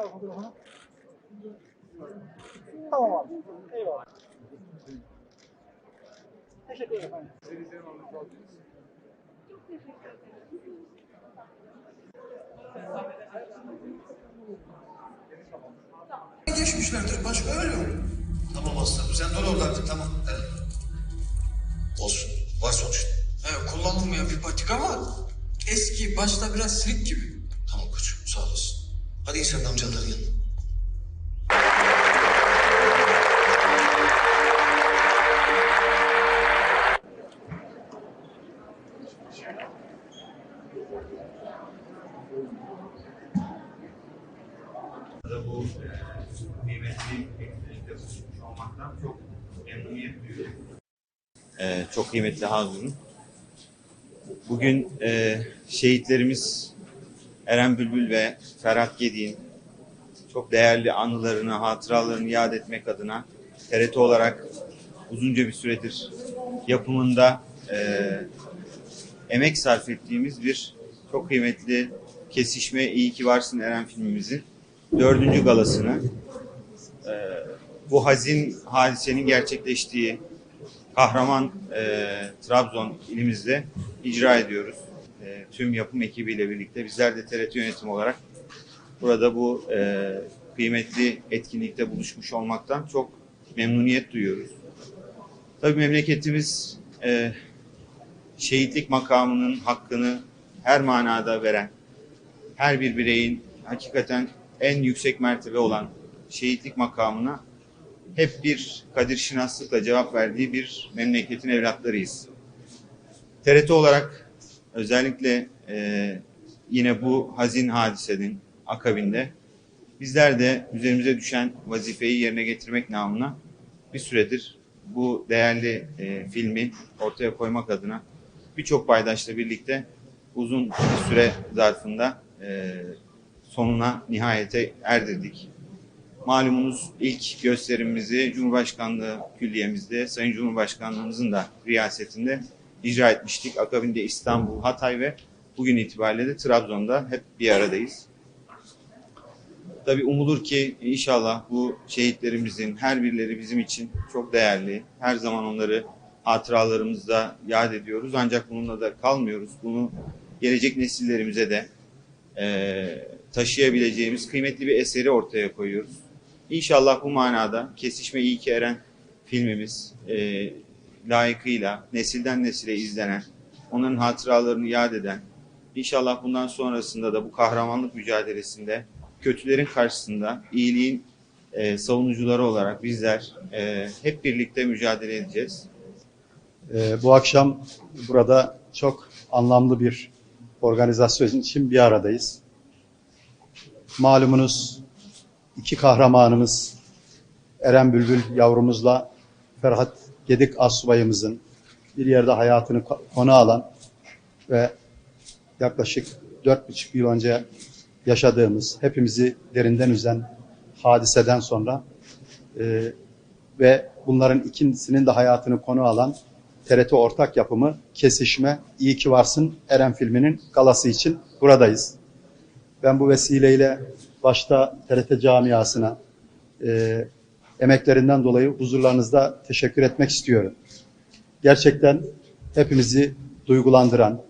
Al fotoğrafını. Tamam abi. Eyvallah. Teşekkür ederim. efendim. geçmişlerdir. Başka öyle yok. Tamam aslanım sen dur orada artık tamam. Evet. Olsun. Var sonuçta. He, kullanılmayan bir patika var. Eski, başta biraz silik gibi. Tamam koçum sağ olasın. Hadi in sen de amcanların yanına. da bu kıymetli etkinlikte bulunmuş olmaktan çok memnuniyet duyuyorum. Ee, çok kıymetli Hazır'ın. Bugün e, şehitlerimiz Eren Bülbül ve Ferhat Gedik'in çok değerli anılarını, hatıralarını yad etmek adına TRT olarak uzunca bir süredir yapımında e, emek sarf ettiğimiz bir çok kıymetli Kesişme İyi Ki Varsın Eren filmimizin dördüncü galasını e, bu hazin hadisenin gerçekleştiği kahraman e, Trabzon ilimizde icra ediyoruz. E, tüm yapım ekibiyle birlikte bizler de TRT yönetimi olarak burada bu e, kıymetli etkinlikte buluşmuş olmaktan çok memnuniyet duyuyoruz. Tabii memleketimiz e, şehitlik makamının hakkını her manada veren, her bir bireyin hakikaten en yüksek mertebe olan şehitlik makamına hep bir kadir şinaslıkla cevap verdiği bir memleketin evlatlarıyız. TRT olarak özellikle e, yine bu hazin hadisenin akabinde bizler de üzerimize düşen vazifeyi yerine getirmek namına bir süredir bu değerli e, filmi ortaya koymak adına birçok paydaşla birlikte uzun bir süre zarfında e, sonuna nihayete erdirdik. Malumunuz ilk gösterimimizi Cumhurbaşkanlığı Külliyemizde Sayın Cumhurbaşkanlığımızın da riyasetinde icra etmiştik. Akabinde İstanbul, Hatay ve bugün itibariyle de Trabzon'da hep bir aradayız. Tabii umulur ki inşallah bu şehitlerimizin her birileri bizim için çok değerli. Her zaman onları hatıralarımızda yad ediyoruz. Ancak bununla da kalmıyoruz. Bunu gelecek nesillerimize de e, taşıyabileceğimiz kıymetli bir eseri ortaya koyuyoruz. İnşallah bu manada Kesişme İyi Ki Eren filmimiz e, layıkıyla nesilden nesile izlenen, onların hatıralarını yad eden, inşallah bundan sonrasında da bu kahramanlık mücadelesinde kötülerin karşısında iyiliğin e, savunucuları olarak bizler e, hep birlikte mücadele edeceğiz. Ee, bu akşam burada çok anlamlı bir organizasyon için bir aradayız. Malumunuz iki kahramanımız Eren Bülbül yavrumuzla Ferhat Gedik Asubayımızın bir yerde hayatını ko- konu alan ve yaklaşık dört buçuk yıl önce yaşadığımız, hepimizi derinden üzen hadiseden sonra e, ve bunların ikisinin de hayatını konu alan TRT ortak yapımı Kesişme İyi Ki Varsın Eren filminin galası için buradayız. Ben bu vesileyle başta TRT camiasına e, emeklerinden dolayı huzurlarınızda teşekkür etmek istiyorum. Gerçekten hepimizi duygulandıran,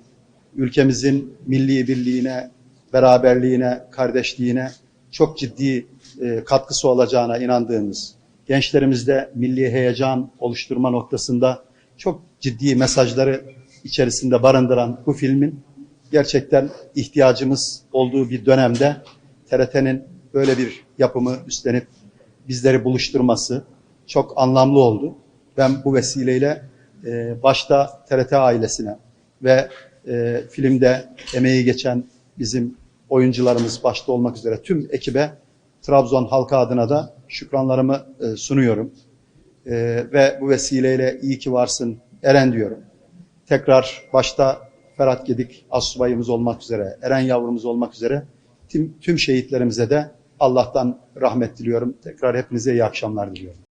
ülkemizin milli birliğine, beraberliğine, kardeşliğine çok ciddi e, katkısı olacağına inandığımız, gençlerimizde milli heyecan oluşturma noktasında çok ciddi mesajları içerisinde barındıran bu filmin gerçekten ihtiyacımız olduğu bir dönemde TRT'nin böyle bir yapımı üstlenip bizleri buluşturması çok anlamlı oldu. Ben bu vesileyle e, başta TRT ailesine ve e, filmde emeği geçen bizim oyuncularımız başta olmak üzere tüm ekibe Trabzon halkı adına da şükranlarımı e, sunuyorum. E, ve bu vesileyle iyi ki varsın Eren diyorum. Tekrar başta Ferhat Gedik assubayımız olmak üzere, Eren yavrumuz olmak üzere tüm, tüm şehitlerimize de Allah'tan rahmet diliyorum. Tekrar hepinize iyi akşamlar diliyorum.